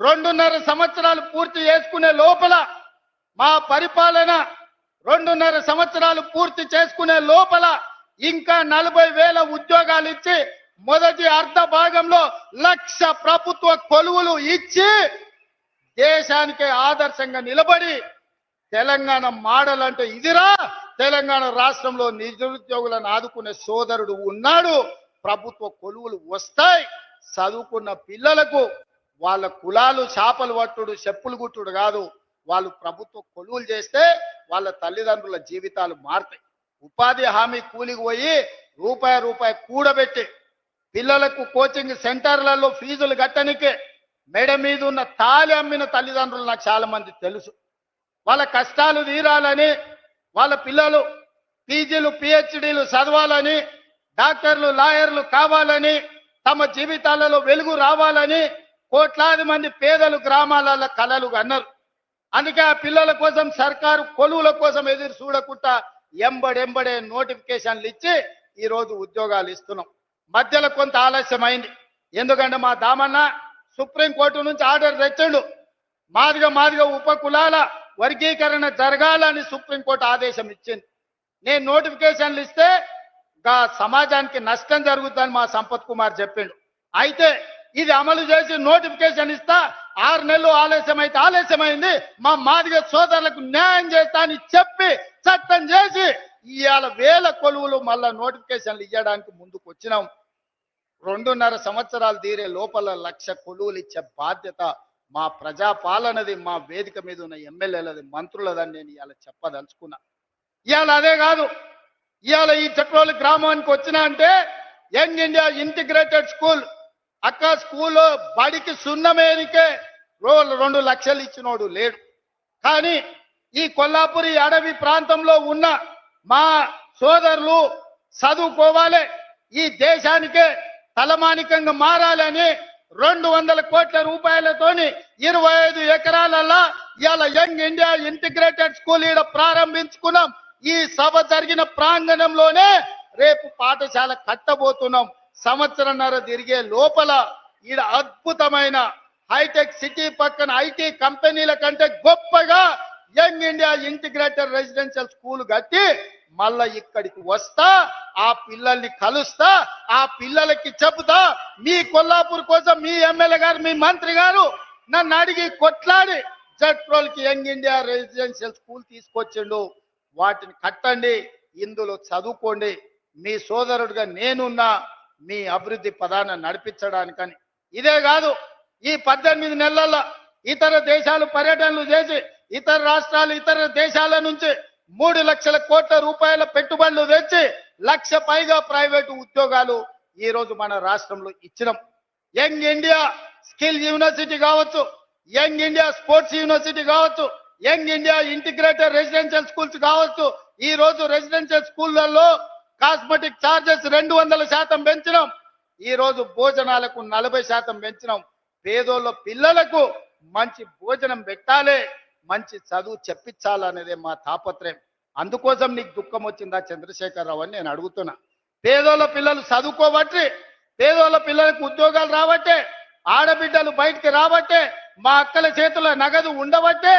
రెండున్నర సంవత్సరాలు పూర్తి చేసుకునే లోపల మా పరిపాలన రెండున్నర సంవత్సరాలు పూర్తి చేసుకునే లోపల ఇంకా నలభై వేల ఉద్యోగాలు ఇచ్చి మొదటి అర్ధ భాగంలో లక్ష ప్రభుత్వ కొలువులు ఇచ్చి దేశానికి ఆదర్శంగా నిలబడి తెలంగాణ మోడల్ అంటే ఇదిరా. తెలంగాణ రాష్ట్రంలో నిరుద్యోగులను ఆదుకునే సోదరుడు ఉన్నాడు. ప్రభుత్వ కొలువులు వస్తాయి. చదువుకున్న పిల్లలకు వాళ్ళ కులాలు చేపలు పట్టుడు చెప్పులు గుట్టుడు కాదు. వాళ్ళు ప్రభుత్వ కొలువులు చేస్తే వాళ్ళ తల్లిదండ్రుల జీవితాలు మారుతాయి. ఉపాధి హామీ కూలికి పోయి రూపాయి రూపాయి కూడబెట్టి పిల్లలకు కోచింగ్ సెంటర్లలో ఫీజులు కట్టనికే మెడ మీద ఉన్న తాలి అమ్మిన తల్లిదండ్రులు నాకు చాలా మంది తెలుసు. వాళ్ళ కష్టాలు తీరాలని వాళ్ళ పిల్లలు పీజీలు పిహెచ్డీలు చదవాలని డాక్టర్లు లాయర్లు కావాలని తమ జీవితాలలో వెలుగు రావాలని కోట్లాది మంది పేదలు గ్రామాలలో కలలు అన్నారు అందుకే ఆ పిల్లల కోసం సర్కారు కొలువుల కోసం ఎదురు చూడకుండా ఎంబడెంబడే నోటిఫికేషన్లు ఇచ్చి ఈరోజు ఉద్యోగాలు ఇస్తున్నాం. మధ్యలో కొంత ఆలస్యమైంది. ఎందుకంటే మా దామన్న సుప్రీంకోర్టు నుంచి ఆర్డర్ తెచ్చిండు. మాదిగ మాదిగ ఉప కులాల వర్గీకరణ జరగాలని సుప్రీంకోర్టు ఆదేశం ఇచ్చింది. నేను నోటిఫికేషన్లు ఇస్తే గా సమాజానికి నష్టం జరుగుతుందని మా సంపత్ కుమార్ చెప్పిండు. అయితే ఇది అమలు చేసి నోటిఫికేషన్ ఇస్తా ఆరు నెలలు ఆలస్యం అయితే ఆలస్యమైంది మా మాదిగ సోదరులకు న్యాయం చేస్తా అని చెప్పి చట్టం చేసి ఇవాళ వేల కొలువులు మళ్ళా నోటిఫికేషన్లు ఇవ్వడానికి ముందుకు వచ్చినాం. రెండున్నర సంవత్సరాలు తీరే లోపల లక్ష కొలువులు ఇచ్చే బాధ్యత మా ప్రజా పాలనది మా వేదిక మీద ఉన్న ఎమ్మెల్యేలది మంత్రులదని నేను ఇవాళ చెప్పదలుచుకున్నా. ఇవాళ అదే కాదు ఇవాళ ఈ చెట్రోలు గ్రామానికి వచ్చినా అంటే యంగ్ ఇండియా ఇంటిగ్రేటెడ్ స్కూల్ అక్క స్కూల్లో బడికి సున్నమేనికే రోజు రెండు లక్షలు ఇచ్చినోడు లేడు. కానీ ఈ కొల్లాపురి అడవి ప్రాంతంలో ఉన్న మా సోదరులు చదువుకోవాలి. ఈ దేశానికే తలమానికంగా మారాలని రెండు వందల కోట్ల రూపాయలతోని ఇరవై ఐదు ఎకరాలలో ఇవాళ యంగ్ ఇండియా ఇంటిగ్రేటెడ్ స్కూల్ ఈడ ప్రారంభించుకున్నాం. ఈ సభ జరిగిన ప్రాంగణంలోనే రేపు పాఠశాల కట్టబోతున్నాం. సంవత్సరంన్నర తిరిగే లోపల ఈడ అద్భుతమైన హైటెక్ సిటీ పక్కన ఐటీ కంపెనీల కంటే గొప్పగా young India integrated residential school కట్టి మళ్ళా ఇక్కడికి వస్తా ఆ పిల్లల్ని కలుస్తా ఆ పిల్లలకి చెబుతా మీ కొల్లాపూర్ కోసం మీ ఎమ్మెల్యే గారు మీ మంత్రి గారు నన్ను అడిగి కొట్లాడి జట్రోల్కి యంగ్ ఇండియా రెసిడెన్షియల్ స్కూల్ తీసుకొచ్చిండు. వాటిని కట్టండి ఇందులో చదువుకోండి. మీ సోదరుడిగా నేనున్నా మీ అభివృద్ధి పదాన్ని నడిపించడానికని. ఇదే కాదు ఈ పద్దెనిమిది నెలల్లో ఇతర దేశాలు పర్యటనలు చేసి ఇతర రాష్ట్రాలు ఇతర దేశాల నుంచి మూడు లక్షల కోట్ల రూపాయల పెట్టుబడులు తెచ్చి లక్ష పైగా ప్రైవేటు ఉద్యోగాలు ఈ రోజు మన రాష్ట్రంలో ఇచ్చినాం. యంగ్ ఇండియా స్కిల్ యూనివర్సిటీ కావచ్చు యంగ్ ఇండియా స్పోర్ట్స్ యూనివర్సిటీ కావచ్చు young India integrated residential schools కావచ్చు ఈ రోజు రెసిడెన్షియల్ స్కూళ్ళల్లో కాస్మెటిక్ చార్జెస్ రెండు వందల శాతం పెంచినాం. ఈ రోజు భోజనాలకు నలభై శాతం పెంచినాం. పేదోళ్ళ పిల్లలకు మంచి భోజనం పెట్టాలి మంచి చదువు చెప్పించాలనేదే మా తాపత్రయం. అందుకోసం నీకు దుఃఖం వచ్చిందా చంద్రశేఖరరావు అని నేను అడుగుతున్నా. పేదోళ్ళ పిల్లలు చదువుకోబట్టి పేదోళ్ళ పిల్లలకు ఉద్యోగాలు రాబట్టే ఆడబిడ్డలు బయటికి రాబట్టే మా అక్కల చేతుల నగదు ఉండబట్టే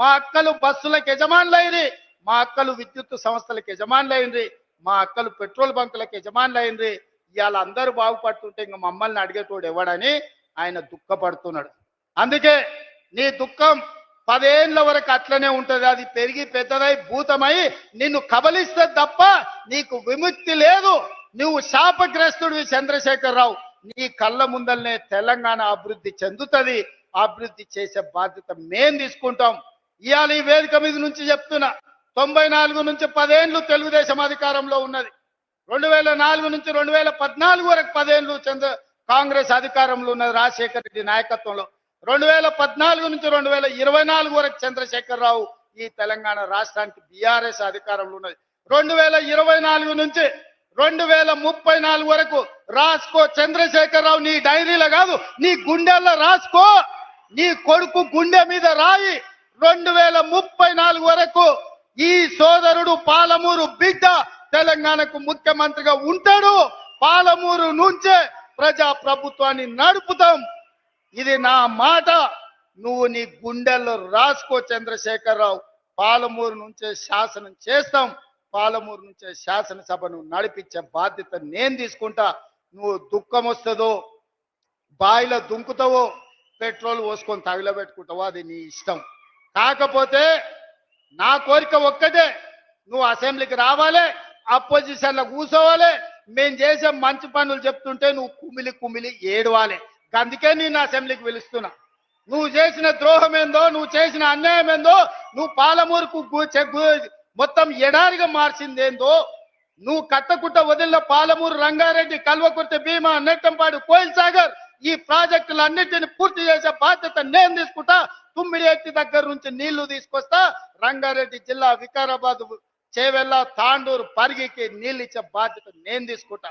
మా అక్కలు బస్సులకు యజమానులైంది మా అక్కలు విద్యుత్ సంస్థలకు యజమానులైంది మా అక్కలు పెట్రోల్ బంకులకు యజమానులైంది ఇవాళ అందరూ బాగుపడుతుంటే ఇంక మమ్మల్ని అడిగేటోడు ఎవడని ఆయన దుఃఖపడుతున్నాడు. అందుకే నీ దుఃఖం పదేళ్ళ వరకు అట్లనే ఉంటది. అది పెరిగి పెద్దదై భూతమై నిన్ను కబలిస్తే తప్ప నీకు విముక్తి లేదు. నువ్వు శాపగ్రస్తుడివి చంద్రశేఖరరావు. నీ కళ్ళ ముందల్నే తెలంగాణ అభివృద్ధి చెందుతుంది. అభివృద్ధి చేసే బాధ్యత మేం తీసుకుంటాం. ఇవాళ ఈ వేదిక మీద నుంచి చెప్తున్నా. తొంభై నాలుగు నుంచి పదేండ్లు తెలుగుదేశం అధికారంలో ఉన్నది. రెండు వేల నాలుగు నుంచి రెండు వేల పద్నాలుగు వరకు పదేండ్లు చంద్ర కాంగ్రెస్ అధికారంలో ఉన్నది రాజశేఖర్ రెడ్డి నాయకత్వంలో. రెండు వేల పద్నాలుగు నుంచి రెండు వేల ఇరవై నాలుగు వరకు చంద్రశేఖరరావు ఈ తెలంగాణ రాష్ట్రానికి బీఆర్ఎస్ అధికారంలో ఉన్నది. రెండు వేల ఇరవై నాలుగు నుంచి రెండు వేల ముప్పై నాలుగు వరకు రాసుకో చంద్రశేఖరరావు నీ డైరీలో కాదు నీ గుండెల్లో రాసుకో. నీ కొడుకు గుండె మీద రాయి. రెండు వేల ముప్పై నాలుగు వరకు ఈ సోదరుడు పాలమూరు బిడ్డ తెలంగాణకు ముఖ్యమంత్రిగా ఉంటాడు. పాలమూరు నుంచే ప్రజా ప్రభుత్వాన్ని నడుపుతాం. ఇది నా మాట. నువ్వు నీ గుండెల్లో రాసుకో చంద్రశేఖరరావు. పాలమూరు నుంచే శాసనం చేస్తాం. పాలమూరు నుంచే శాసనసభను నడిపించే బాధ్యత నేను తీసుకుంటా. నువ్వు దుఃఖం వస్తుందో బాయిలో దుంకుతావో పెట్రోల్ పోసుకొని తగిలబెట్టుకుంటావో అది నీ ఇష్టం. కాకపోతే నా కోరిక ఒక్కటే నువ్వు అసెంబ్లీకి రావాలి అపోజిషన్లో కూర్చోవాలి మేము చేసే మంచి పనులు చెప్తుంటే నువ్వు కుమిలి కుమిలి ఏడవాలి. అందుకే నేను అసెంబ్లీకి పిలుస్తున్నా. నువ్వు చేసిన ద్రోహం ఏందో నువ్వు చేసిన అన్యాయం ఏందో నువ్వు పాలమూరుకు మొత్తం ఎడారిగా మార్చిందేందో నువ్వు కట్టకుట్ట వదిలిన పాలమూరు రంగారెడ్డి కల్వకుర్తి భీమా నెట్టంపాడు కోయిల్ సాగర్ ఈ ప్రాజెక్టులన్నిటిని పూర్తి చేసే బాధ్యత నేను తీసుకుంటా. తుమ్మిడి దగ్గర నుంచి నీళ్ళు తీసుకొస్తా రంగారెడ్డి జిల్లా వికారాబాద్ చేవెళ్ళ తాండూరు పరిగికి నీళ్ళు ఇచ్చే బాధ్యత నేను తీసుకుంటా.